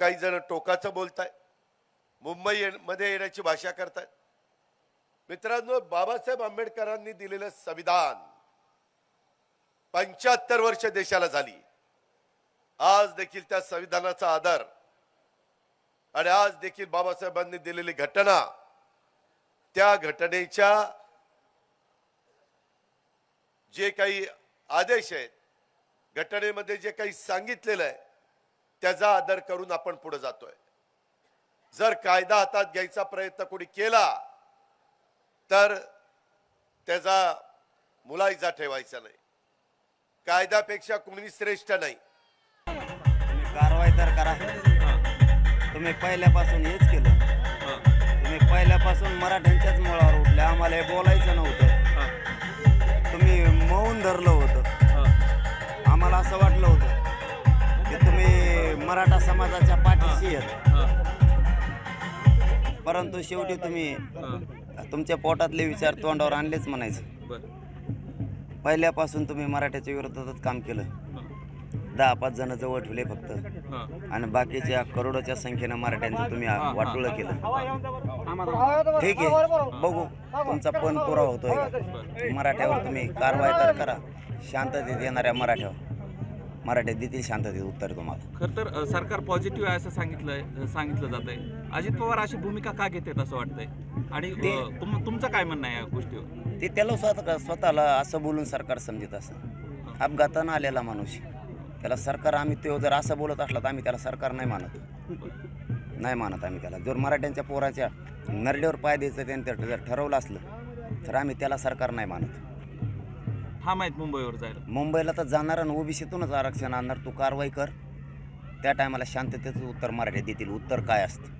काही जण टोकाचं बोलताय. मुंबई मध्ये येण्याची भाषा करतायत. मित्रांनो बाबासाहेब आंबेडकरांनी दिलेलं संविधान पंच्याहत्तर वर्ष देशाला झाली. आज देखील त्या संविधानाचा आदर आणि आज देखील बाबासाहेबांनी दिलेली घटना त्या घटनेच्या जे काही आदेश आहेत घटनेमध्ये जे काही सांगितलेलं आहे त्याचा आदर करून आपण पुढे जातोय. जर कायदा हातात घ्यायचा प्रयत्न कोणी केला तर त्याचा मुलायजा ठेवायचा नाही. कायद्यापेक्षा कोणी श्रेष्ठ नाही. तुम्ही कारवाई तर करा. तुम्ही पहिल्यापासून हेच केलं. तुम्ही पहिल्यापासून मराठ्यांच्याच मुळावर उठले आम्हाला हे बोलायचं नव्हतं. तुम्ही मौन धरलं होतं. आम्हाला असं वाटलं होतं. मराठा समाजाच्या पाठीशी आहेत. परंतु शेवटी तुम्ही तुमच्या पोटातले विचार तोंडावर आणलेच म्हणायचं. पहिल्यापासून तुम्ही मराठ्याच्या विरोधातच काम केलं. दहा पाच जण जवळ ठेवले फक्त. आणि बाकीच्या करोडोच्या संख्येनं मराठ्यांचं तुम्ही वाटोळं केलं. ठीक आहे. बघू. तुमचा पण पुरावा होतोय मराठ्यावर तुम्ही कारवाई तर करा. शांततेत येणाऱ्या मराठ्यावर. मराठ्यात देतील शांततेत उत्तर तुम्हाला. खर तर अ, सरकार पॉझिटिव्ह आहे असं सांगितलंय सांगितलं जात आहे अजित पवार अशी भूमिका का घेतात असं वाटतंय? आणि अ, ते- तुम- तुमचं काय म्हणणं आहे या गोष्टीवर? ते त्याला स्वतः स्वतःला असं बोलून सरकार समजत असं अपघातानं आलेला माणूस त्याला सरकार आम्ही तो जर असं बोलत असला तर आम्ही त्याला सरकार नाही मानत. नाही मानत आम्ही त्याला. जर मराठ्यांच्या पोराच्या नरड्यावर पाय द्यायचं त्याने जर ठरवलं असलं तर आम्ही त्याला सरकार नाही मानत. हा माहीत मुंबईवर जायला. मुंबईला तर जाणार आणि ओबीसीतूनच आरक्षण आणणार तू कारवाई कर. त्या टायमाला शांततेचं उत्तर मराठीत देतील. उत्तर काय असतं?